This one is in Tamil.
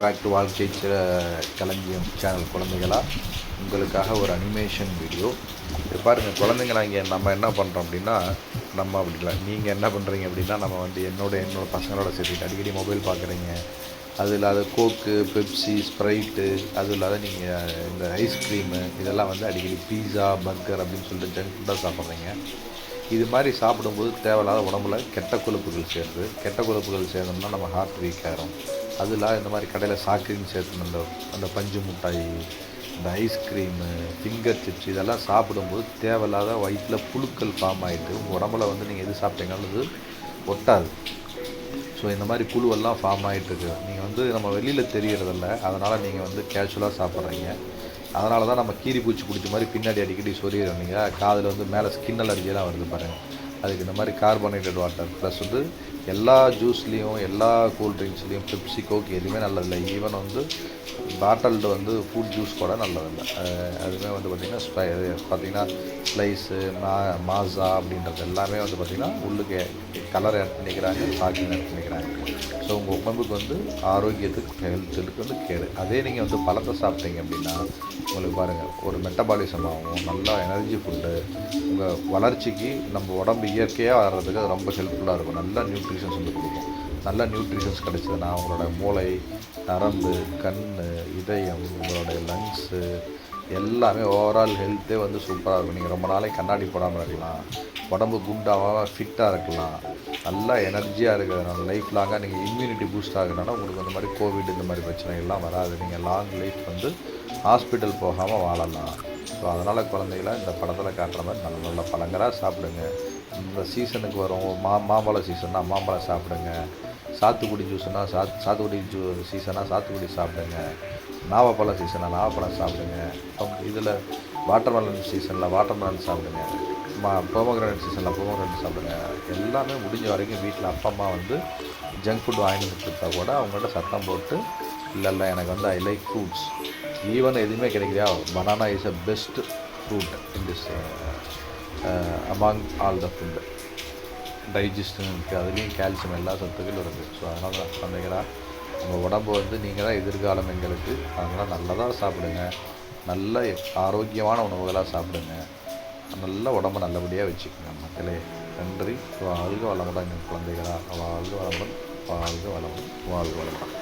பேக் டு வாழ்க்கை சில களஞ்சியம் சேனல் குழந்தைகளா உங்களுக்காக ஒரு அனிமேஷன் வீடியோ இது பாருங்கள் குழந்தைங்களா இங்கே நம்ம என்ன பண்ணுறோம் அப்படின்னா நம்ம அப்படி இல்லை. நீங்கள் என்ன பண்ணுறீங்க அப்படின்னா நம்ம வந்து என்னோட என்னோட பசங்களோட சேர்த்துட்டு அடிக்கடி மொபைல் பார்க்குறீங்க அது இல்லாத கோக்கு பெப்சி ஸ்ப்ரைட்டு அது இல்லாத நீங்கள் இந்த ஐஸ்கிரீமு இதெல்லாம் வந்து அடிக்கடி பீஸா பர்கர் அப்படின்னு சொல்லிட்டு ஜங்க் ஃபுட்டாக சாப்பிட்றீங்க. இது மாதிரி சாப்பிடும்போது தேவையில்லாத உடம்புல கெட்ட கொழுப்புகள் சேருது. கெட்ட கொழுப்புகள் சேர்ந்தோம்னா நம்ம ஹார்ட் வீக் ஆகிரும் அதெல்லாம் இந்த மாதிரி கடையில் சாக்ரீன் சேர்த்து அந்த அந்த பஞ்சு மிட்டாய் இந்த ஐஸ்கிரீமு ஃபிங்கர் சிப்ஸ் இதெல்லாம் சாப்பிடும்போது தேவையில்லாத வயிற்றில் புழுக்கள் ஃபார்ம் ஆகிட்டு உங்கள் உடம்புல வந்து நீங்கள் எது சாப்பிட்டீங்கனாலும் அது ஒட்டாது. ஸோ இந்த மாதிரி புழுவெல்லாம் ஃபார்ம் ஆகிட்டுருக்கு நீங்கள் வந்து நம்ம வெளியில் தெரியறதில்ல. அதனால் நீங்கள் வந்து கேஷுவலாக சாப்பிட்றீங்க. அதனால தான் நம்ம கீரி பூச்சி பிடிச்ச மாதிரி பின்னாடி அடிக்கடி சொல்லிடுறோம் நீங்கள் காதில் வந்து மேலே ஸ்கின் அலர்ஜிலாம் வருது பாருங்கள் அதுக்கு இந்த மாதிரி கார்பனேட்டட் வாட்டர் ப்ளஸ் வந்து எல்லா ஜூஸ்லேயும் எல்லா கூல் ட்ரிங்க்ஸ்லேயும் பெப்சி கோக் எதுவுமே நல்லதில்லை. ஈவன் வந்து பாட்டல்டு வந்து ஃப்ரூட் ஜூஸ் கூட நல்லதில்லை. அதுவுமே வந்து பார்த்திங்கன்னா ஸ்பை இது பார்த்திங்கன்னா ஸ்லைஸு மா மாசா அப்படின்றது எல்லாமே வந்து பார்த்திங்கன்னா உள்ளுக்கு கலர் ஆட் பண்ணிக்கிறாங்க சாக்கிங் ஆட் பண்ணிக்கிறாங்க. ஸோ உங்கள் உடம்புக்கு வந்து ஆரோக்கியத்துக்கு ஹெல்த்துக்கு வந்து கேடு. அதே நீங்கள் வந்து பழத்தை சாப்பிட்டீங்க அப்படின்னா உங்களுக்கு பாருங்கள் ஒரு மெட்டபாலிசம் ஆகும் நல்லா எனர்ஜி ஃபுட்டு உங்கள் வளர்ச்சிக்கு நம்ம உடம்பு இயற்கையாக வர்றதுக்கு அது ரொம்ப ஹெல்ப்ஃபுல்லாக இருக்கும். நல்ல நியூட்ரிஷன்ஸ் வந்து கொடுக்கும். நல்ல நியூட்ரிஷன்ஸ் கிடைச்சதுன்னா உங்களோட மூளை நரம்பு கண் இதயம் உங்களுடைய லங்ஸு எல்லாமே ஓவரால் ஹெல்த்தே வந்து சூப்பராக இருக்கும். நீங்கள் ரொம்ப நாளைக்கு கண்ணாடி போடாமல் இருக்கலாம். உடம்பு குண்டாக ஃபிட்டாக இருக்கலாம். நல்லா எனர்ஜியாக இருக்கிறதுனால லைஃப் லாங்காக நீங்கள் இம்யூனிட்டி பூஸ்ட் ஆகுறதுனால உங்களுக்கு இந்த மாதிரி கோவிட் இந்த மாதிரி பிரச்சனைகள்லாம் வராது. நீங்கள் லாங் லைஃப் வந்து ஹாஸ்பிட்டல் போகாமல் வாழலாம். ஸோ அதனால் குழந்தைகளை இந்த படத்தில் காட்டுற மாதிரி நல்ல நல்ல பழங்களாக சாப்பிடுங்க. இந்த சீசனுக்கு வரும். மா மாம்பழம் சீசன்னா மாம்பழம் சாப்பிடுங்க. சாத்துக்குடி ஜூஸ்னா சாத் சாத்துக்குடி ஜூ சீசனாக சாத்துக்குடி சாப்பிடுங்க. நாவப்பழம் சீசனாக நாவப்பழம் சாப்பிடுங்க. அப்புறம் இதில் வாட்டர்மெலன் சீசனில் வாட்டர் மெலன் சாப்பிடுங்க. மா பொமோகிரானட் சீசனில் பொமோகிரானட் சாப்பிடுங்க. எல்லாமே முடிஞ்ச வரைக்கும் வீட்டில் அப்பா அம்மா வந்து ஜங்க் ஃபுட் வாங்கி வந்து கொடுத்தா கூட அவங்கள்ட்ட சத்தம் போட்டு இல்லை இல்லை எனக்கு வந்து ஐ லைக் ஃப்ரூட்ஸ் ஈவன் எதுவுமே கிடைக்கிறியா banana is a best fruit in this among all the food digestion இருக்குது அதுலேயும் கால்சியம் எல்லா சத்துக்களும் இருக்குது ஸோ அதனால் தான் குழந்தைங்களா உங்கள் உடம்பு வந்து நீங்கள் தான் எதிர்காலம் எங்களுக்கு அதனால் நல்லதாக சாப்பிடுங்க நல்ல ஆரோக்கியமான உணவுகளாக சாப்பிடுங்க நல்ல உடம்பு நல்லபடியாக வச்சுக்கோங்க மக்களே நன்றி வாழ்க வளமுடன் எங்கள் குழந்தைகளா வாழ்க வளமுடன் வாழ்க வளமுடன் வாழ்க வளமுடன்